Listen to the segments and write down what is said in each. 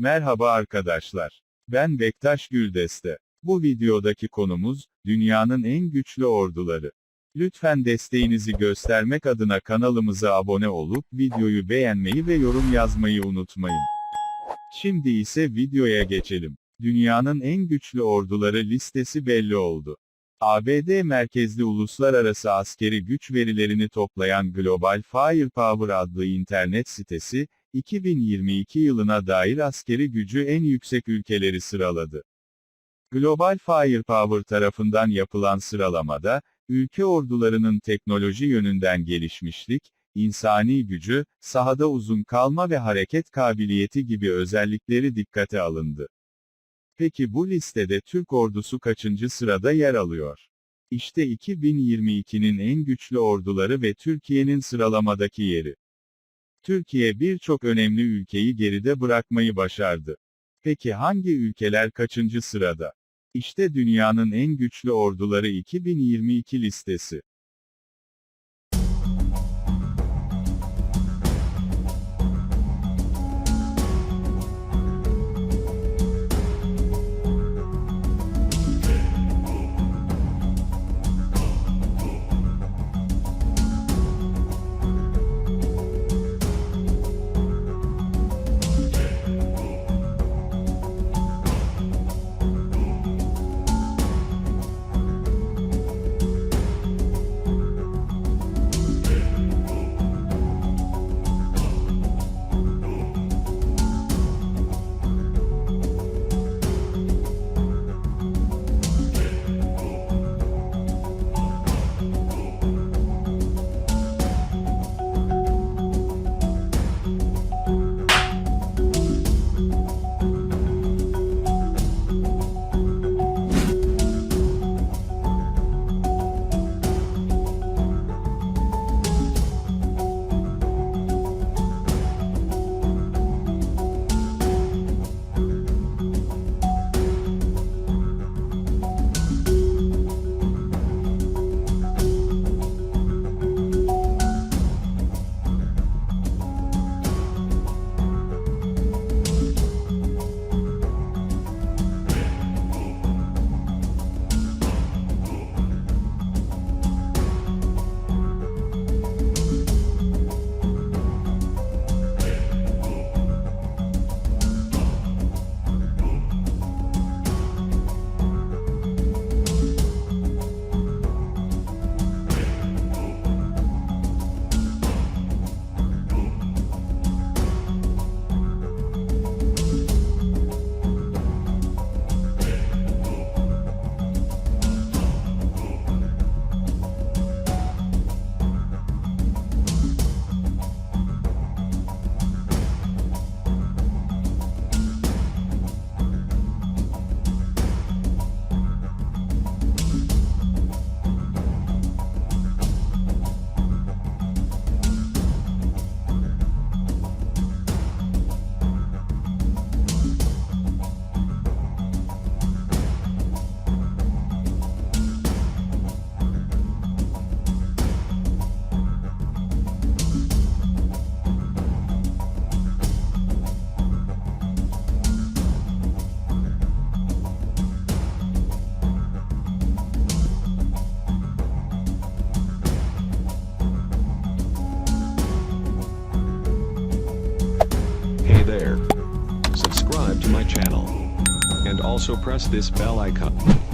Merhaba arkadaşlar. Ben Bektaş Güldeste. Bu videodaki konumuz, dünyanın en güçlü orduları. Lütfen desteğinizi göstermek adına kanalımıza abone olup, videoyu beğenmeyi ve yorum yazmayı unutmayın. Şimdi ise videoya geçelim. Dünyanın en güçlü orduları listesi belli oldu. ABD merkezli uluslararası askeri güç verilerini toplayan Global Firepower adlı internet sitesi, 2022 yılına dair askeri gücü en yüksek ülkeleri sıraladı. Global Firepower tarafından yapılan sıralamada, ülke ordularının teknoloji yönünden gelişmişlik, insani gücü, sahada uzun kalma ve hareket kabiliyeti gibi özellikleri dikkate alındı. Peki bu listede Türk ordusu kaçıncı sırada yer alıyor? İşte 2022'nin en güçlü orduları ve Türkiye'nin sıralamadaki yeri. Türkiye birçok önemli ülkeyi geride bırakmayı başardı. Peki hangi ülkeler kaçıncı sırada? İşte dünyanın en güçlü orduları 2022 listesi. Also press this bell icon.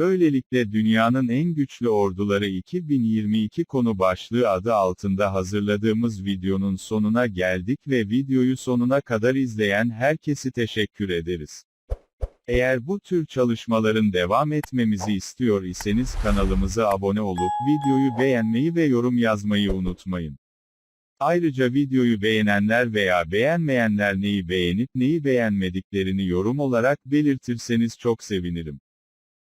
Böylelikle dünyanın en güçlü orduları 2022 konu başlığı adı altında hazırladığımız videonun sonuna geldik ve videoyu sonuna kadar izleyen herkesi teşekkür ederiz. Eğer bu tür çalışmaların devam etmemizi istiyor iseniz kanalımıza abone olup videoyu beğenmeyi ve yorum yazmayı unutmayın. Ayrıca videoyu beğenenler veya beğenmeyenler neyi beğenip neyi beğenmediklerini yorum olarak belirtirseniz çok sevinirim.